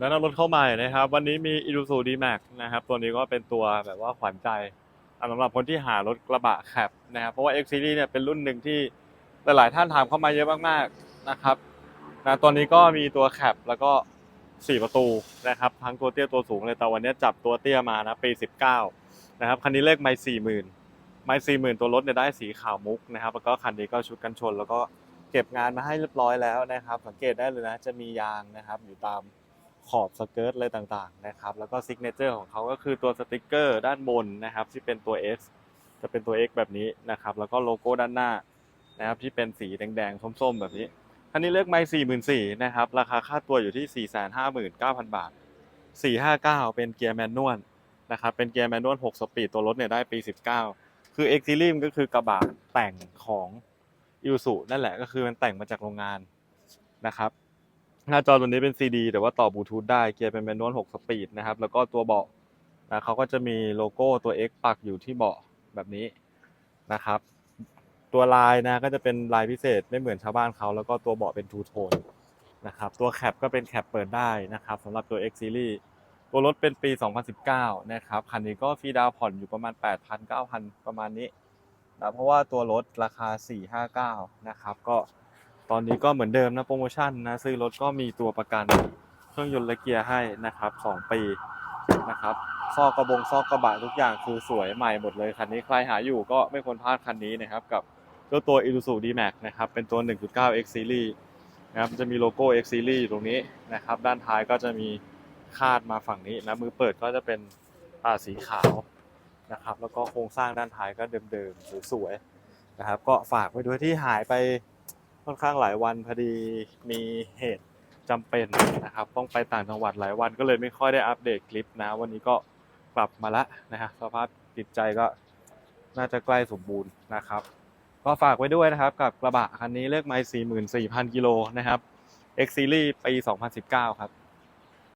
แนะนำรถเข้าใหม่นะครับ วันนี้มี i ู z u D-Max นะครับ ตัวนี้ก็เป็นตัวแบบว่าขวัญใจสำหรับคนที่หารถกระบะแคปนะครับ เพราะว่า X Series เนี่ยเป็นรุ่นหนึ่งที่หลายๆท่านถามเข้ามาเยอะมากๆนะครับนะตัวนี้ก็มีตัวแคปแล้วก็ 4 ประตูนะครับ ทั้งตัวเตี้ยตัวสูงเลยแต่วันนี้จับตัวเตี้ยมานะปี 19 นะครับ คันนี้เลขไม่สี่หมื่นไม่สี่หมื่นตัวรถเนี่ยได้สีขาวมุกนะครับ แล้วก็คันนี้ก็ชุดกันชน แล้วก็เก็บงานมาให้เรียบร้อยแล้วนะครับ สังเกตได้เลยนะ จะมียางนะครับอยู่ตาม ขอบสเกิร์ตอะไรต่างๆนะครับ แล้วก็ซิกเนเจอร์ของเขาก็คือตัวสติกเกอร์ด้านบนนะครับ ที่เป็นตัว X จะเป็นตัว X แบบนี้นะครับ แล้วก็โลโก้ด้านหน้านะครับที่เป็นสีแดงๆ ส้มๆ แบบนี้คันนี้เลือกไม่สี่หมื่นสี่นะครับ ราคาค่าตัวอยู่ที่สี่แสนห้าหมื่นเก้าพันบาทสี่ห้าเก้าเป็นเกียร์แมนนวลนะครับ เป็นเกียร์แมนนวลหกสปีด ตัวรถเนี่ยได้ปีสิบเก้าคือ X Series ก็คือกระบะแต่งของอิวสุนั่นแหละก็คือมันแต่งมาจากโรงงานนะครับ หน้าจอตัวนี้เป็น CD แต่ว่าต่อบลูทูธได้เกียร์เป็นแมนนวล6สปีดนะครับ แล้วก็ตัวเบาะนะเขาก็จะมีโลโก้ตัว X ปักอยู่ที่เบาะแบบนี้นะครับ ตัวลายนะก็จะเป็นลายพิเศษไม่เหมือนชาวบ้านเขาแล้วก็ตัวเบาะเป็นทูโทนนะครับ ตัวแคปก็เป็นแคปเปิดได้นะครับสำหรับตัว X Series ตัวรถเป็นปี 2019 นะครับ คันนี้ก็ฟรีดาวผ่อนอยู่ประมาณ 8,000 9,000 ประมาณนี้นะเพราะว่าตัวรถราคา 459 นะครับ ก็ ตอนนี้ก็เหมือนเดิมนะโปรโมชั่นนะซื้อรถก็มีตัวประกันเครื่องยนต์และเกียร์ให้นะครับ 2 ปีนะครับซอกกระบงซอกกระบะทุกอย่างคือสวยใหม่หมดเลยคันนี้ใครหาอยู่ก็ไม่ควรพลาดคันนี้นะครับกับเจ้าตัว Isuzu D-Max นะครับเป็นตัว 1.9 X Series นะครับจะมีโลโก้ X Series อยู่ตรงนี้นะครับด้านท้ายก็จะมีคาดมาฝั่งนี้นะมือเปิดก็จะเป็นสีขาวนะครับแล้วก็โครงสร้างด้านท้ายก็เดิมๆสวยๆนะครับก็ฝากไว้ด้วยที่หายไป ค่อนข้างหลายวันพอดีมีเหตุจำเป็นนะครับ ต้องไปต่างจังหวัดหลายวันก็เลยไม่ค่อยได้อัปเดตคลิปนะ วันนี้ก็กลับมาละนะฮะสภาพจิตใจก็น่าจะใกล้สมบูรณ์นะครับ ก็ฝากไว้ด้วยนะครับ กับกระบะคันนี้เลขไมล์44,000 กิโลนะครับ X Series ปี 2019 ครับ